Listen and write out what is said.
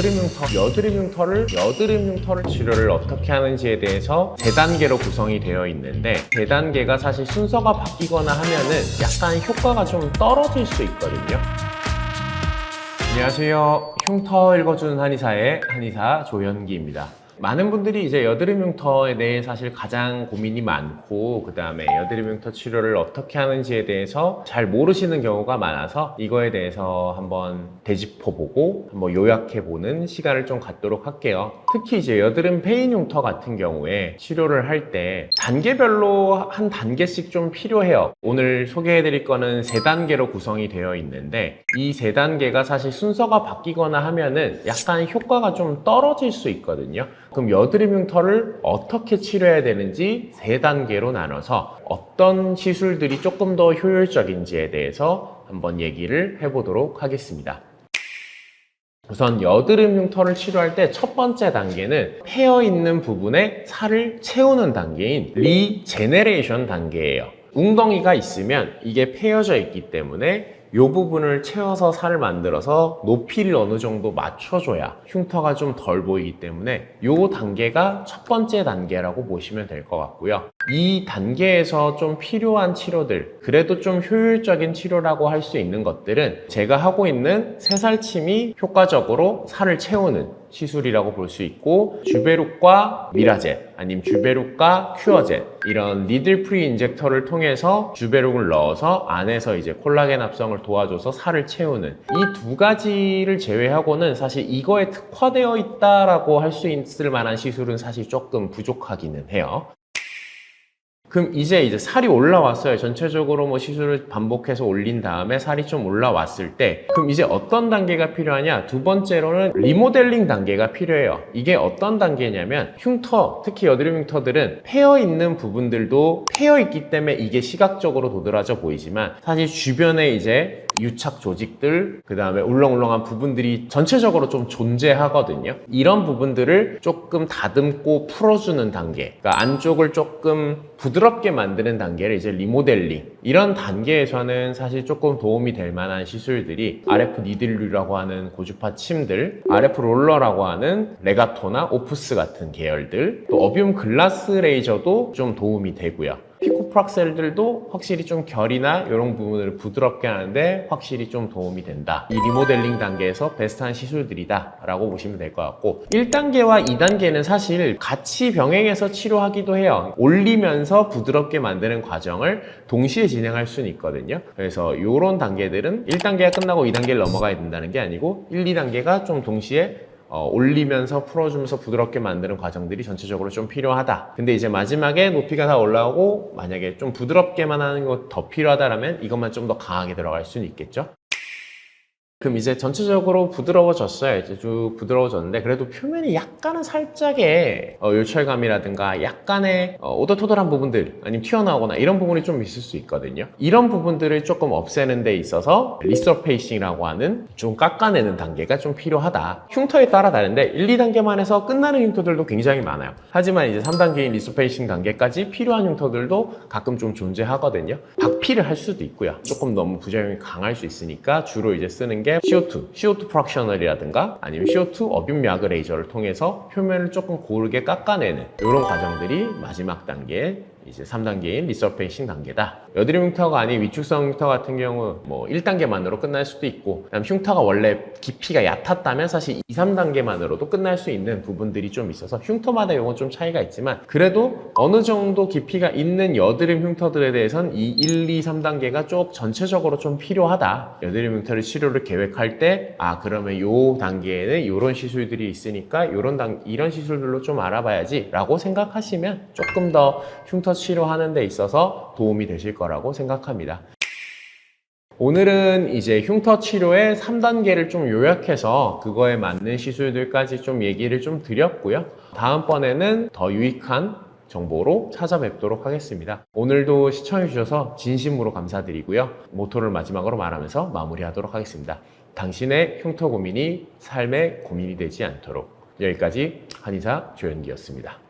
여드름 흉터, 여드름 흉터를 여드름 흉터를 치료를 어떻게 하는지에 대해서 세 단계로 구성이 되어 있는데 세 단계가 사실 순서가 바뀌거나 하면은 약간 효과가 좀 떨어질 수 있거든요. 안녕하세요. 흉터 읽어주는 한의사의 한의사 조현기입니다. 많은 분들이 이제 여드름 흉터에 대해 사실 가장 고민이 많고 그 다음에 여드름 흉터 치료를 어떻게 하는지에 대해서 잘 모르시는 경우가 많아서 이거에 대해서 한번 되짚어보고 한번 요약해보는 시간을 좀 갖도록 할게요. 특히 이제 여드름 페인 흉터 같은 경우에 치료를 할 때 단계별로 한 단계씩 좀 필요해요. 오늘 소개해드릴 거는 세 단계로 구성이 되어 있는데 이 세 단계가 사실 순서가 바뀌거나 하면은 약간 효과가 좀 떨어질 수 있거든요. 그럼 여드름 흉터를 어떻게 치료해야 되는지 세 단계로 나눠서 어떤 시술들이 조금 더 효율적인지에 대해서 한번 얘기를 해보도록 하겠습니다. 우선 여드름 흉터를 치료할 때 첫 번째 단계는 패어 있는 부분에 살을 채우는 단계인 리제네레이션 단계예요. 웅덩이가 있으면 이게 패여져 있기 때문에 이 부분을 채워서 살을 만들어서 높이를 어느 정도 맞춰줘야 흉터가 좀 덜 보이기 때문에 이 단계가 첫 번째 단계라고 보시면 될 것 같고요. 이 단계에서 좀 필요한 치료들, 그래도 좀 효율적인 치료라고 할 수 있는 것들은 제가 하고 있는 새살침이 효과적으로 살을 채우는 시술이라고 볼 수 있고 주베룩과 미라젯 아니면 주베룩과 큐어젯 이런 니들 프리 인젝터를 통해서 주베룩을 넣어서 안에서 이제 콜라겐 합성을 도와줘서 살을 채우는 이 두 가지를 제외하고는 사실 이거에 특화되어 있다라고 할 수 있을 만한 시술은 사실 조금 부족하기는 해요. 그럼 이제 이제 살이 올라왔어요. 전체적으로 뭐 시술을 반복해서 올린 다음에 살이 좀 올라왔을 때 그럼 이제 어떤 단계가 필요하냐? 두 번째로는 리모델링 단계가 필요해요. 이게 어떤 단계냐면 흉터, 특히 여드름 흉터들은 패여 있는 부분들도 패여 있기 때문에 이게 시각적으로 도드라져 보이지만 사실 주변에 이제 유착 조직들, 그 다음에 울렁울렁한 부분들이 전체적으로 좀 존재하거든요. 이런 부분들을 조금 다듬고 풀어주는 단계. 그러니까 안쪽을 조금 부드럽게 만드는 단계를 이제 리모델링. 이런 단계에서는 사실 조금 도움이 될 만한 시술들이 RF 니들류라고 하는 고주파 침들, RF 롤러라고 하는 레가토나 오프스 같은 계열들, 또 어비움 글라스 레이저도 좀 도움이 되고요. 피코프락셀들도 확실히 좀 결이나 이런 부분을 부드럽게 하는데 확실히 좀 도움이 된다. 이 리모델링 단계에서 베스트한 시술들이다 라고 보시면 될 것 같고 1단계와 2단계는 사실 같이 병행해서 치료하기도 해요. 올리면서 부드럽게 만드는 과정을 동시에 진행할 수는 있거든요. 그래서 이런 단계들은 1단계가 끝나고 2단계를 넘어가야 된다는 게 아니고 1, 2단계가 좀 동시에 어, 올리면서 풀어주면서 부드럽게 만드는 과정들이 전체적으로 좀 필요하다. 근데 이제 마지막에 높이가 다 올라오고 만약에 좀 부드럽게만 하는 것 더 필요하다라면 이것만 좀 더 강하게 들어갈 수는 있겠죠. 그럼 이제 전체적으로 부드러워졌어요. 이제 쭉 부드러워졌는데 그래도 표면이 약간은 살짝의 어, 요철감이라든가 약간의 어, 오돌토돌한 부분들 아니면 튀어나오거나 이런 부분이 좀 있을 수 있거든요. 이런 부분들을 조금 없애는 데 있어서 리서페이싱이라고 하는 좀 깎아내는 단계가 좀 필요하다. 흉터에 따라 다른데 1, 2단계만 해서 끝나는 흉터들도 굉장히 많아요. 하지만 이제 3단계인 리서페이싱 단계까지 필요한 흉터들도 가끔 좀 존재하거든요. 박피를 할 수도 있고요. 조금 너무 부작용이 강할 수 있으니까 주로 이제 쓰는 게 CO2, CO2 프락셔널이라든가 아니면 CO2 어뷸 야그 레이저를 통해서 표면을 조금 고르게 깎아내는 이런 과정들이 마지막 단계 이제 3단계인 리서페이싱 단계다. 여드름 흉터가 아닌 위축성 흉터 같은 경우 뭐 1단계만으로 끝날 수도 있고 그다음 흉터가 원래 깊이가 얕았다면 사실 2, 3단계만으로도 끝날 수 있는 부분들이 좀 있어서 흉터마다 이건 좀 차이가 있지만 그래도 어느 정도 깊이가 있는 여드름 흉터들에 대해서는 이 1, 2, 3단계가 쭉 전체적으로 좀 필요하다. 여드름 흉터를 치료를 계획할 때 아 그러면 요 단계에는 이런 시술들이 있으니까 이런 단 이런 시술들로 좀 알아봐야지라고 생각하시면 조금 더 흉터 치료하는 데 있어서 도움이 되실 거라고 생각합니다. 오늘은 이제 흉터 치료의 3단계를 좀 요약해서 그거에 맞는 시술들까지 좀 얘기를 좀 드렸고요. 다음번에는 더 유익한 정보로 찾아뵙도록 하겠습니다. 오늘도 시청해주셔서 진심으로 감사드리고요. 모토를 마지막으로 말하면서 마무리하도록 하겠습니다. 당신의 흉터 고민이 삶의 고민이 되지 않도록 여기까지 한의사 조현기였습니다.